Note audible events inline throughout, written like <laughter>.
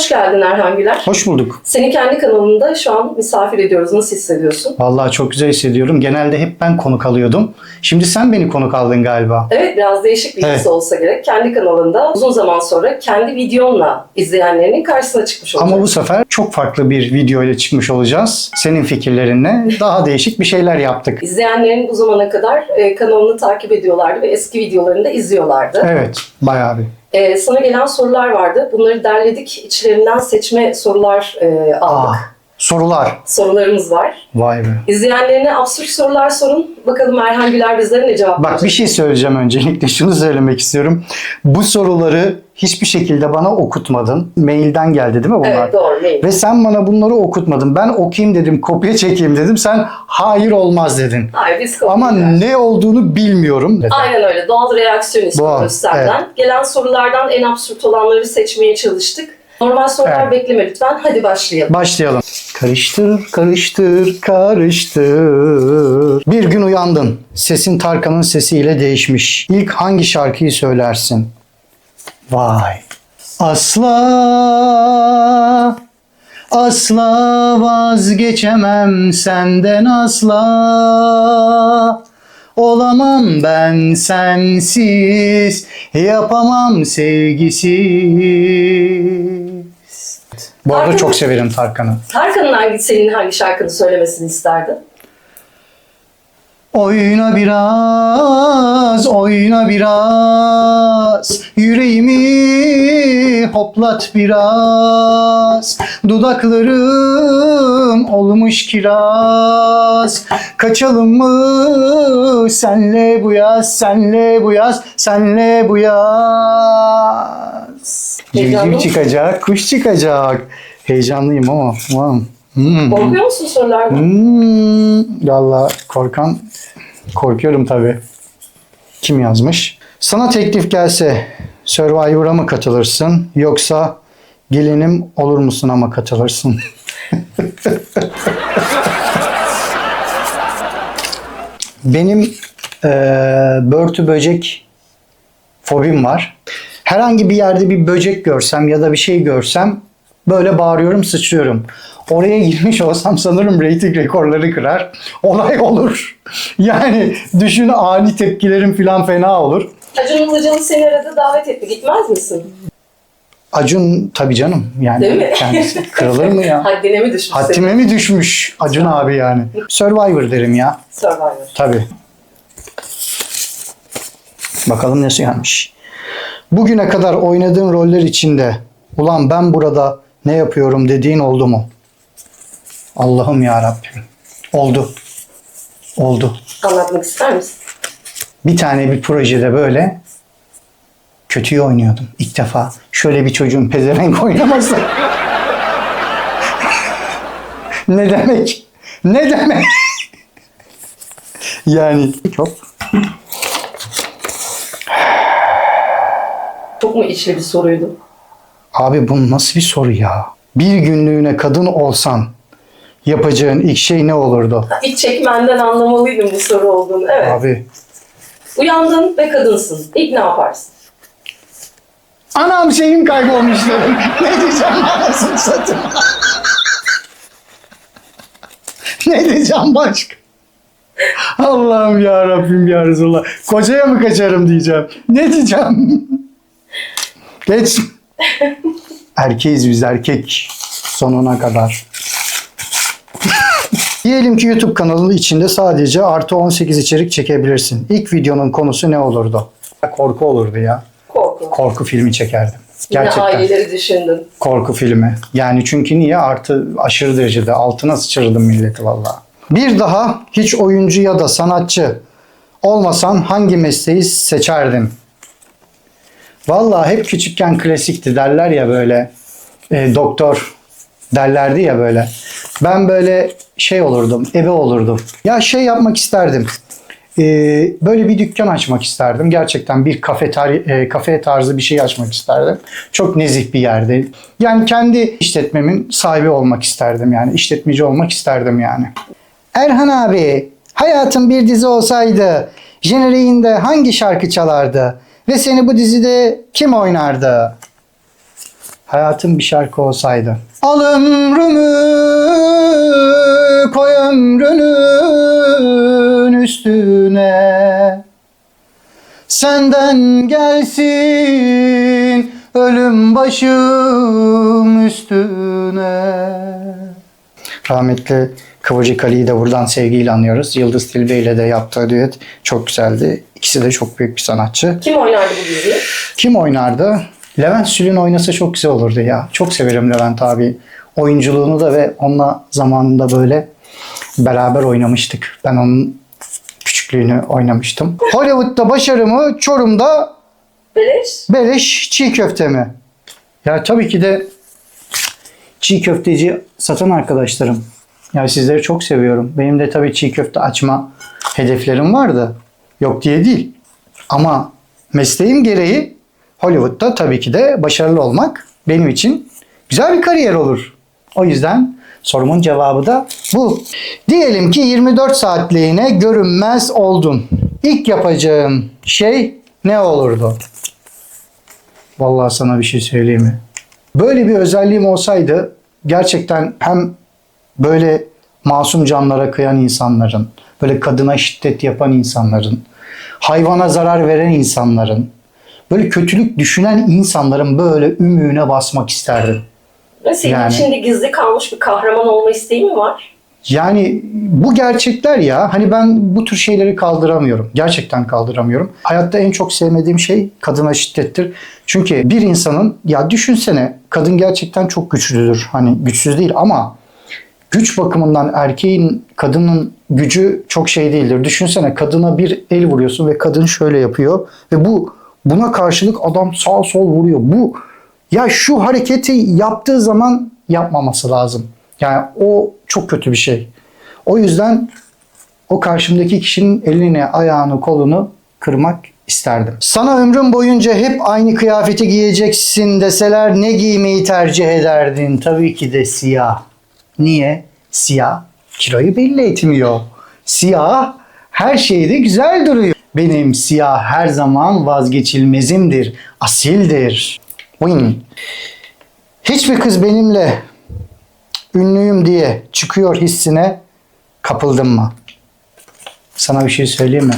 Hoş geldin Erhan Güler. Hoş bulduk. Seni kendi kanalında şu an misafir ediyoruz. Nasıl hissediyorsun? Vallahi çok güzel hissediyorum. Genelde hep ben konuk alıyordum. Şimdi sen beni konuk aldın galiba. Evet biraz değişik bir his Evet. olsa gerek. Kendi kanalında uzun zaman sonra kendi videonla izleyenlerinin karşısına çıkmış olacak. Ama bu sefer çok farklı bir video ile çıkmış olacağız. Senin fikirlerinle daha <laughs> değişik bir şeyler yaptık. İzleyenlerin bu zamana kadar e, kanalını takip ediyorlardı ve eski videolarını da izliyorlardı. Evet, bayağı bir. E, sana gelen sorular vardı. Bunları derledik. İçlerinden seçme sorular e, aldık. Aa, sorular. Sorularımız var. Vay be. İzleyenlerine absürt sorular sorun. Bakalım Erhan Güler bizlere ne cevap Bak verecek? bir şey söyleyeceğim öncelikle. <laughs> Şunu söylemek istiyorum. Bu soruları hiçbir şekilde bana okutmadın. Mailden geldi değil mi bunlar? Evet doğru. Mail. Ve sen bana bunları okutmadın. Ben okuyayım dedim, kopya çekeyim dedim. Sen hayır olmaz dedin. Hayır biz kabul Ama ediyoruz. ne olduğunu bilmiyorum dedi. Aynen öyle. Doğal reaksiyon istiyoruz senden. Gelen sorulardan en absürt olanları seçmeye çalıştık. Normal sorular Evet. bekleme lütfen. Hadi başlayalım. Başlayalım. Karıştır, karıştır, karıştır. Bir gün uyandın. Sesin Tarkan'ın sesiyle değişmiş. İlk hangi şarkıyı söylersin? Vay. Asla Asla vazgeçemem senden asla Olamam ben sensiz Yapamam sevgisiz Bu arada çok severim Tarkan'ı. Tarkan'ın hangi, senin hangi şarkını söylemesini isterdin? Oyna biraz, oyna biraz, yüreğimi hoplat biraz. Dudaklarım olmuş kiraz. Kaçalım mı senle bu yaz, senle bu yaz, senle bu yaz. Civciv çıkacak, kuş çıkacak. Heyecanlıyım ama. Aman. Hmm. Korkuyor musun sorulardan? Hmm, Valla korkan korkuyorum tabii. Kim yazmış? Sana teklif gelse Survivor'a mı katılırsın yoksa gelinim olur musun ama katılırsın? <laughs> Benim eee börtü böcek fobim var. Herhangi bir yerde bir böcek görsem ya da bir şey görsem böyle bağırıyorum, sıçrıyorum. Oraya girmiş olsam sanırım reyting rekorları kırar. Olay olur. Yani düşün ani tepkilerim falan fena olur. Acun Ilıcalı seni aradı davet etti. Gitmez misin? Acun tabii canım yani Değil mi? kendisi <laughs> kırılır mı ya? Haddine mi düşmüş senin Haddime mi düşmüş Acun abi yani? Survivor derim ya. Survivor? Tabii. Bakalım nasıl gelmiş. Bugüne kadar oynadığın roller içinde ulan ben burada ne yapıyorum dediğin oldu mu? Allah'ım ya Rabbim. Oldu. Oldu. Anlatmak ister misin? Bir tane bir projede böyle kötüyü oynuyordum ilk defa. Şöyle bir çocuğun pezevenk <laughs> oynaması. ne demek? Ne demek? <laughs> yani çok Çok mu içli bir soruydu? Abi bu nasıl bir soru ya? Bir günlüğüne kadın olsan yapacağın ilk şey ne olurdu? İç çekmenden anlamalıydım bu soru olduğunu. Evet. Abi Uyandın ve kadınsın. İlk ne yaparsın? anam şeyim kaybolmuş dedim. <laughs> ne diyeceğim anasını satayım. ne diyeceğim başka? Allah'ım ya Rabbim ya Resulallah. Kocaya mı kaçarım diyeceğim. Ne diyeceğim? Geç. Erkeğiz biz erkek sonuna kadar. Diyelim ki YouTube kanalının içinde sadece artı 18 içerik çekebilirsin. İlk videonun konusu ne olurdu? Korku olurdu ya. Korku. Korku filmi çekerdim. Yine Gerçekten. aileleri düşündün. Korku filmi. Yani çünkü niye? Artı aşırı derecede altına sıçırdım milleti valla. Bir daha hiç oyuncu ya da sanatçı olmasan hangi mesleği seçerdin? Valla hep küçükken klasikti derler ya böyle e, doktor derlerdi ya böyle. Ben böyle şey olurdum, ebe olurdum. Ya şey yapmak isterdim. E, böyle bir dükkan açmak isterdim. Gerçekten bir kafe, tar- e, kafe tarzı bir şey açmak isterdim. Çok nezih bir yerde. Yani kendi işletmemin sahibi olmak isterdim yani. işletmeci olmak isterdim yani. Erhan abi, hayatın bir dizi olsaydı jeneriğinde hangi şarkı çalardı? Ve seni bu dizide kim oynardı? hayatım bir şarkı olsaydı. Al ömrümü koy ömrünün üstüne. Senden gelsin ölüm başım üstüne. Rahmetli Kıvırcık Ali'yi de buradan sevgiyle anıyoruz. Yıldız Tilbe ile de yaptığı düet çok güzeldi. İkisi de çok büyük bir sanatçı. Kim oynardı bu diziyi? Kim oynardı? Levent Sülün oynasa çok güzel olurdu ya. Çok severim Levent abi. Oyunculuğunu da ve onunla zamanında böyle beraber oynamıştık. Ben onun küçüklüğünü oynamıştım. Hollywood'da başarımı, Çorum'da Beleş. beleş çiğ köfte mi? Ya tabii ki de çiğ köfteci satan arkadaşlarım. Ya sizleri çok seviyorum. Benim de tabii çiğ köfte açma hedeflerim vardı. Yok diye değil. Ama mesleğim gereği Hollywood'da tabii ki de başarılı olmak benim için güzel bir kariyer olur. O yüzden sorumun cevabı da bu. Diyelim ki 24 saatliğine görünmez oldun. İlk yapacağın şey ne olurdu? Vallahi sana bir şey söyleyeyim mi? Böyle bir özelliğim olsaydı gerçekten hem böyle masum canlara kıyan insanların, böyle kadına şiddet yapan insanların, hayvana zarar veren insanların, böyle kötülük düşünen insanların böyle ümüğüne basmak isterdim. Senin Yani. içinde gizli kalmış bir kahraman olma isteğin mi var? Yani bu gerçekler ya hani ben bu tür şeyleri kaldıramıyorum. Gerçekten kaldıramıyorum. Hayatta en çok sevmediğim şey kadına şiddettir. Çünkü bir insanın ya düşünsene kadın gerçekten çok güçlüdür. Hani güçsüz değil ama güç bakımından erkeğin kadının gücü çok şey değildir. Düşünsene kadına bir el vuruyorsun ve kadın şöyle yapıyor ve bu buna karşılık adam sağ sol vuruyor. Bu ya şu hareketi yaptığı zaman yapmaması lazım. Yani o çok kötü bir şey. O yüzden o karşımdaki kişinin elini, ayağını, kolunu kırmak isterdim. Sana ömrün boyunca hep aynı kıyafeti giyeceksin deseler ne giymeyi tercih ederdin? Tabii ki de siyah. Niye? Siyah kiloyu belli etmiyor. Siyah her şeyde güzel duruyor. Benim siyah her zaman vazgeçilmezimdir, asildir. Win. Hiçbir kız benimle ünlüyüm diye çıkıyor hissine kapıldın mı? Sana bir şey söyleyeyim mi?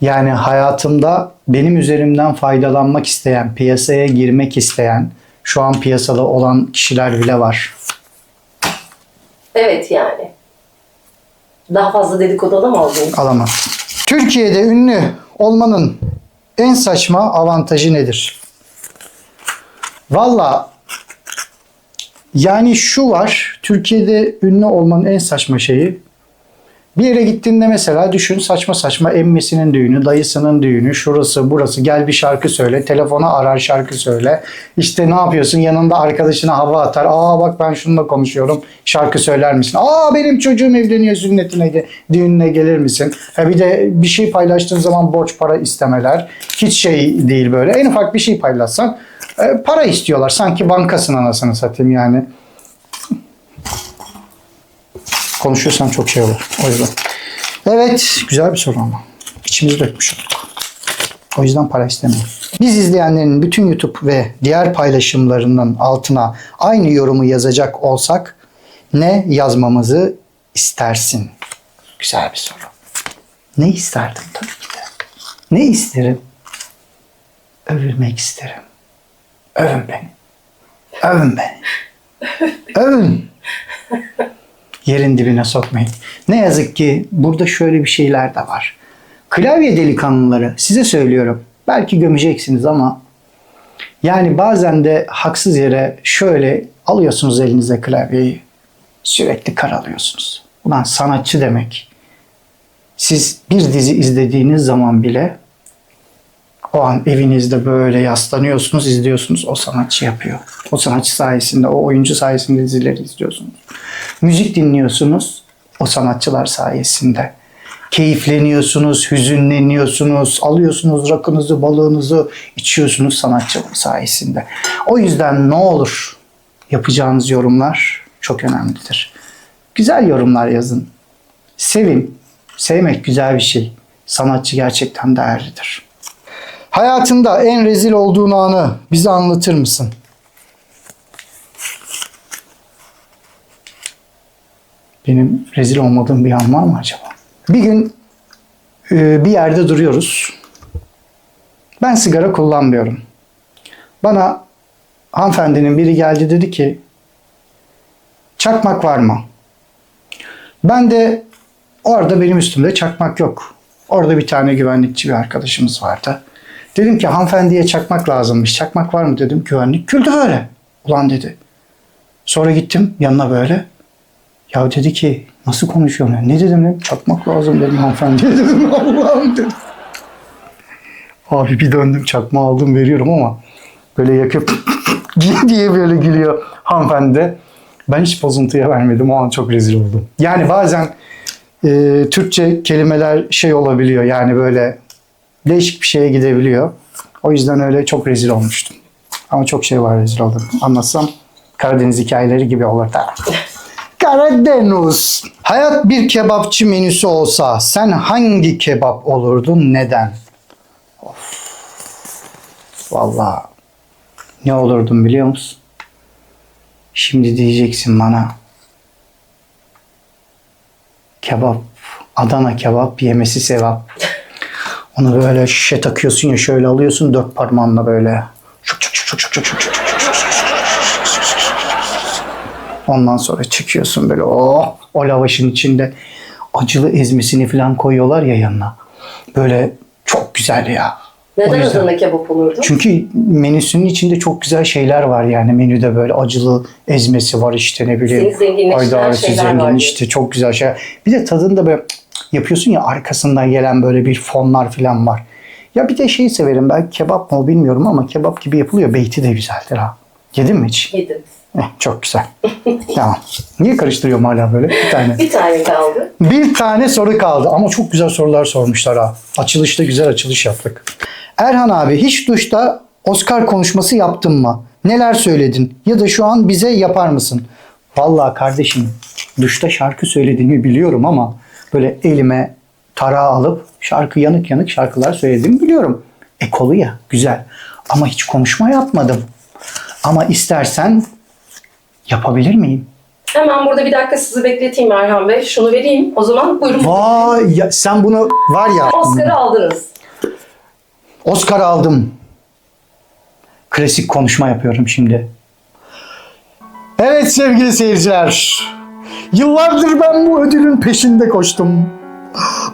Yani hayatımda benim üzerimden faydalanmak isteyen, piyasaya girmek isteyen, şu an piyasada olan kişiler bile var. Evet yani. Daha fazla dedikodu alamaz mıyım? Alamaz. Türkiye'de ünlü olmanın en saçma avantajı nedir? Valla yani şu var. Türkiye'de ünlü olmanın en saçma şeyi bir yere gittiğinde mesela düşün saçma saçma emmesinin düğünü, dayısının düğünü, şurası burası gel bir şarkı söyle, telefona arar şarkı söyle. İşte ne yapıyorsun yanında arkadaşına hava atar. Aa bak ben şununla konuşuyorum şarkı söyler misin? Aa benim çocuğum evleniyor sünnetine düğününe gelir misin? Ha bir de bir şey paylaştığın zaman borç para istemeler. Hiç şey değil böyle. En ufak bir şey paylaşsan e, para istiyorlar. Sanki bankasın anasını satayım yani. Konuşursam çok şey olur. O yüzden. Evet. Güzel bir soru ama. İçimizi dökmüş olduk. O yüzden para istemiyorum. Biz izleyenlerin bütün YouTube ve diğer paylaşımlarının altına aynı yorumu yazacak olsak ne yazmamızı istersin? Güzel bir soru. Ne isterdim tabii ki de. Ne isterim? Övülmek isterim. Övün beni. Övün beni. <laughs> Övün. Yerin dibine sokmayın. Ne yazık ki burada şöyle bir şeyler de var. Klavye delikanlıları size söylüyorum. Belki gömeceksiniz ama yani bazen de haksız yere şöyle alıyorsunuz elinize klavyeyi. Sürekli karalıyorsunuz. Ulan sanatçı demek. Siz bir dizi izlediğiniz zaman bile o an evinizde böyle yaslanıyorsunuz, izliyorsunuz. O sanatçı yapıyor. O sanatçı sayesinde, o oyuncu sayesinde dizileri izliyorsunuz. Müzik dinliyorsunuz o sanatçılar sayesinde. Keyifleniyorsunuz, hüzünleniyorsunuz, alıyorsunuz rakınızı, balığınızı, içiyorsunuz sanatçılar sayesinde. O yüzden ne olur yapacağınız yorumlar çok önemlidir. Güzel yorumlar yazın. Sevin. Sevmek güzel bir şey. Sanatçı gerçekten değerlidir. Hayatında en rezil olduğun anı bize anlatır mısın? Benim rezil olmadığım bir an var mı acaba? Bir gün e, bir yerde duruyoruz. Ben sigara kullanmıyorum. Bana hanımefendinin biri geldi dedi ki çakmak var mı? Ben de orada benim üstümde çakmak yok. Orada bir tane güvenlikçi bir arkadaşımız vardı. Dedim ki hanımefendiye çakmak lazımmış. Çakmak var mı dedim. Güvenlik güldü böyle. Ulan dedi. Sonra gittim yanına böyle. Ya dedi ki nasıl konuşuyorsun? Ne dedim dedim. Çakmak lazım dedim hanımefendiye <laughs> dedim. Allah'ım dedim. Abi bir döndüm çakma aldım veriyorum ama böyle yakıp <laughs> diye böyle gülüyor hanımefendi de. Ben hiç bozuntuya vermedim. O an çok rezil oldum. Yani bazen e, Türkçe kelimeler şey olabiliyor. Yani böyle değişik bir şeye gidebiliyor. O yüzden öyle çok rezil olmuştum. Ama çok şey var rezil oldum. Anlatsam Karadeniz hikayeleri gibi olur da. <laughs> Karadeniz. Hayat bir kebapçı menüsü olsa sen hangi kebap olurdun neden? Of. Vallahi ne olurdum biliyor musun? Şimdi diyeceksin bana kebap, Adana kebap yemesi sevap. Onu böyle şişe takıyorsun ya şöyle alıyorsun dört parmağınla böyle. Şuk şuk şuk şuk şuk şuk şuk Ondan sonra çıkıyorsun böyle oh, o lavaşın içinde acılı ezmesini falan koyuyorlar ya yanına. Böyle çok güzel ya. Neden üzerine kebap olurdu? Çünkü menüsünün içinde çok güzel şeyler var yani menüde böyle acılı ezmesi var işte ne bileyim. Seni zenginleştiren şeyler var. Zengin işte çok güzel şey. Bir de tadında böyle yapıyorsun ya arkasından gelen böyle bir fonlar falan var. Ya bir de şeyi severim ben kebap mı bilmiyorum ama kebap gibi yapılıyor. Beyti de güzeldir ha. Yedin mi hiç? Yedim. Eh, çok güzel. tamam. Niye karıştırıyorum hala böyle? Bir tane. Bir tane kaldı. Bir tane soru kaldı ama çok güzel sorular sormuşlar ha. Açılışta güzel açılış yaptık. Erhan abi hiç duşta Oscar konuşması yaptın mı? Neler söyledin? Ya da şu an bize yapar mısın? Vallahi kardeşim duşta şarkı söylediğimi biliyorum ama böyle elime tarağı alıp şarkı yanık yanık şarkılar söylediğimi biliyorum. Ekolu ya güzel ama hiç konuşma yapmadım. Ama istersen yapabilir miyim? Hemen burada bir dakika sizi bekleteyim Erhan Bey. Şunu vereyim. O zaman buyurun. Vay ya sen bunu var ya Oscar'ı aldınız. Oscar aldım. Klasik konuşma yapıyorum şimdi. Evet sevgili seyirciler. Yıllardır ben bu ödülün peşinde koştum.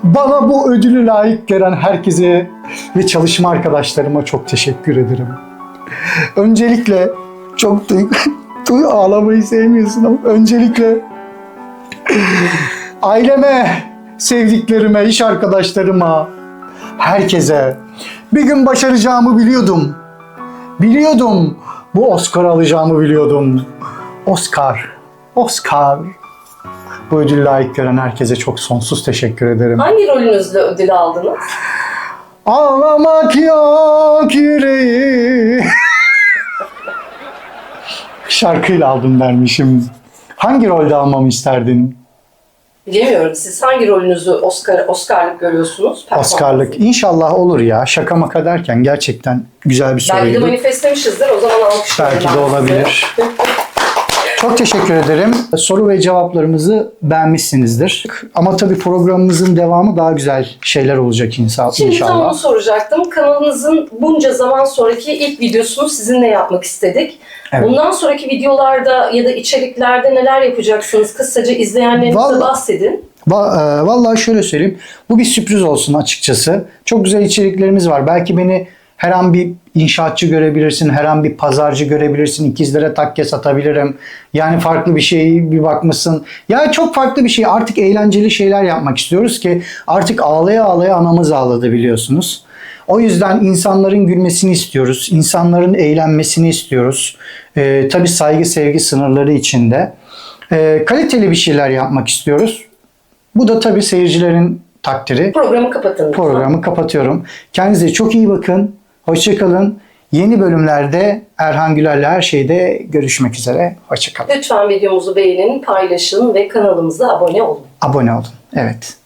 Bana bu ödülü layık gören herkese ve çalışma arkadaşlarıma çok teşekkür ederim. Öncelikle çok duy, <laughs> duy ağlamayı sevmiyorsun ama öncelikle aileme, sevdiklerime, iş arkadaşlarıma, herkese bir gün başaracağımı biliyordum. Biliyordum. Bu Oscar alacağımı biliyordum. Oscar. Oscar. Bu ödül layık gören herkese çok sonsuz teşekkür ederim. Hangi rolünüzle ödül aldınız? Ağlamak yok yüreği. Şarkıyla aldım dermişim. Hangi rolde almamı isterdin? Bilemiyorum. Siz hangi rolünüzü Oscar Oscar'lık görüyorsunuz? Oscar'lık. İnşallah olur ya. Şaka maka derken gerçekten güzel bir Belki de soruydu. manifestlemişizdir. O zaman alkışlayalım. Belki de olabilir. <laughs> Çok teşekkür ederim. Soru ve cevaplarımızı beğenmişsinizdir. Ama tabii programımızın devamı daha güzel şeyler olacak inşallah. Şimdi tam onu inşallah. soracaktım. Kanalınızın bunca zaman sonraki ilk videosunu sizinle yapmak istedik. Evet. Bundan sonraki videolarda ya da içeriklerde neler yapacaksınız? Kısaca izleyenlerinize Vallahi- bahsedin. E, Vallahi şöyle söyleyeyim. Bu bir sürpriz olsun açıkçası. Çok güzel içeriklerimiz var. Belki beni her an bir inşaatçı görebilirsin, her an bir pazarcı görebilirsin, ikizlere takke satabilirim. Yani farklı bir şey bir bakmışsın. Ya çok farklı bir şey. Artık eğlenceli şeyler yapmak istiyoruz ki artık ağlaya ağlaya anamız ağladı biliyorsunuz. O yüzden insanların gülmesini istiyoruz. insanların eğlenmesini istiyoruz. Ee, tabii saygı sevgi sınırları içinde. Ee, kaliteli bir şeyler yapmak istiyoruz. Bu da tabii seyircilerin takdiri. Programı kapatın. Programı kapatıyorum. Kendinize çok iyi bakın. Hoşçakalın. Yeni bölümlerde Erhan Güler'le her şeyde görüşmek üzere. Hoşçakalın. Lütfen videomuzu beğenin, paylaşın ve kanalımıza abone olun. Abone olun. Evet.